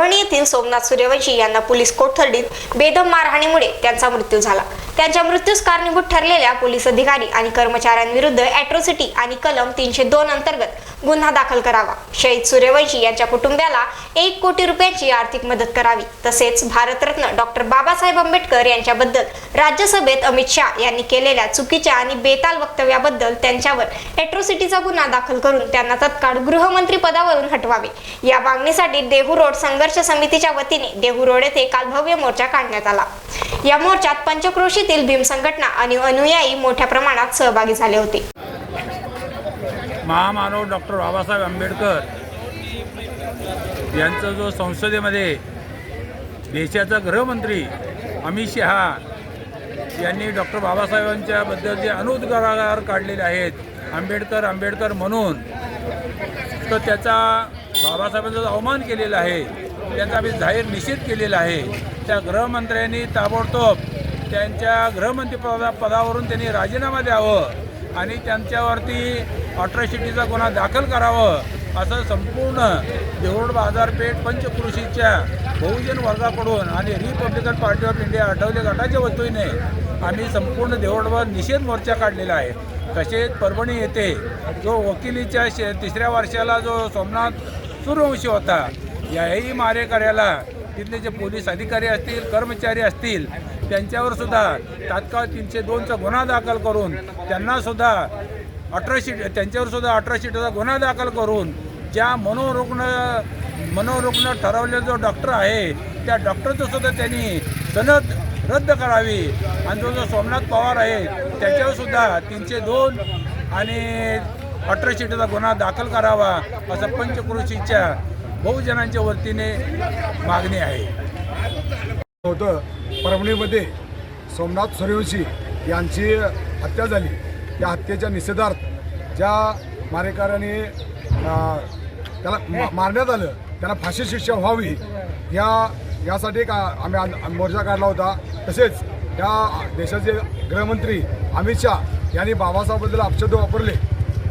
परभणी येथील सोमनाथ सूर्यवंशी यांना पोलीस कोठडीत बेदम मारहाणीमुळे त्यांचा मृत्यू झाला. त्यांच्या मृत्यूस कारणीभूत ठरलेल्या पोलीस अधिकारी आणि कर्मचाऱ्यांविरुद्ध अॅट्रोसिटी आणि कलम तीनशे दोन अंतर्गत गुन्हा दाखल करावा. शहीद सूर्यवंशी यांच्या कुटुंबियाला एक कोटी रुपयांची आर्थिक मदत करावी. तसेच भारतरत्न डॉक्टर बाबासाहेब आंबेडकर यांच्याबद्दल राज्यसभेत अमित शहा यांनी केलेल्या चुकीच्या आणि बेताल वक्तव्याबद्दल त्यांच्यावर अॅट्रोसिटीचा गुन्हा दाखल करून त्यांना तत्काळ गृहमंत्री पदावरून हटवावे. या मागणीसाठी देहू रोड संघर्ष समितीच्या वतीने देहू रोड येथे काल भव्य मोर्चा काढण्यात आला. या मोर्चात पंचक्रोशीतील भीम संघटना आणि अनुयायी मोठ्या प्रमाणात सहभागी झाले होते. महामानव डॉक्टर बाबासाहेब आंबेडकर यांचा जो संसदेमध्ये देशाचा गृहमंत्री अमित शहा यांनी डॉक्टर बाबासाहेबांच्याबद्दल जे अनुद्गार काढलेले आहेत आंबेडकर आंबेडकर म्हणून तर त्याचा बाबासाहेबांचा जो अवमान केलेला आहे त्यांचा आम्ही जाहीर निषेध केलेला आहे त्या गृहमंत्र्यांनी ताबडतोब त्यांच्या गृहमंत्रीपदा पदावरून त्यांनी राजीनामा द्यावं आणि त्यांच्यावरती अट्रॉसिटीचा गुन्हा दाखल करावं असं संपूर्ण देऊळ बाजारपेठ पंचकृषीच्या बहुजन वर्गाकडून आणि Republican party of India Athawale गटाच्या वतीने आम्ही संपूर्ण देवळवर निषेध मोर्चा काढलेला आहे. तसेच परभणी येथे जो वकिलीच्या शे तिसऱ्या वर्षाला जो सोमनाथ सूर्यवंशी होता याही मारेकऱ्याला तिथले जे पोलीस अधिकारी असतील कर्मचारी असतील त्यांच्यावर सुद्धा तात्काळ तीनशे दोनचा गुन्हा दाखल करून त्यांना सुद्धा अठराशे त्यांच्यावर सुद्धा अठराशेचा गुन्हा दाखल करून ज्या मनोरुग्ण मनोरुग्ण ठरवलेला जो डॉक्टर आहे त्या डॉक्टरचं सुद्धा त्यांनी सनद रद्द करावी. आणि जो जो सोमनाथ पवार आहे त्याच्यावर सुद्धा तीनशे दोन आणि अठराशेचा गुन्हा दाखल करावा असं पंचक्रोशीच्या बहुजनांच्या वतीने मागणी आहे. होतं. परभणीमध्ये सोमनाथ सूर्यवंशी यांची हत्या झाली. त्या हत्येच्या निषेधार्थ ज्या मारेकऱ्याने त्याला मा- मारण्यात आलं त्यांना फाशी शिक्षा व्हावी या यासाठी का आम्ही मोर्चा काढला होता. तसेच या देशाचे गृहमंत्री अमित शाह यांनी बाबासाहेबबद्दल अपशब्द वापरले.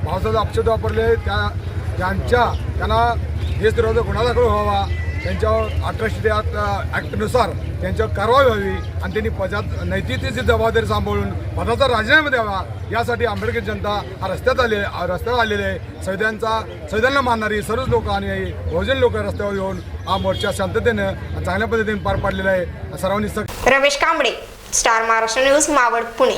बाबासाहेब अपशब्द वापरले त्या त्यांच्या त्यांना देशविरोधी गुन्हा दाखल व्हावा त्यांच्यावर अठराशे ॲक्टनुसार त्यांच्यावर कारवाई व्हावी आणि त्यांनी पदात नैतिकतेची जबाबदारी सांभाळून पदाचा राजीनामा द्यावा. यासाठी आंबेडकर जनता हा रस्त्यात आले रस्त्यावर आलेले आहे. संविधानचा संविधानला मानणारी सर्वच लोक आणि बहुजन लोक रस्त्यावर येऊन हा मोर्चा शांततेनं चांगल्या पद्धतीने पार पाडलेला आहे. सर्वांनी रमेश कांबळे स्टार महाराष्ट्र न्यूज मावळ पुणे.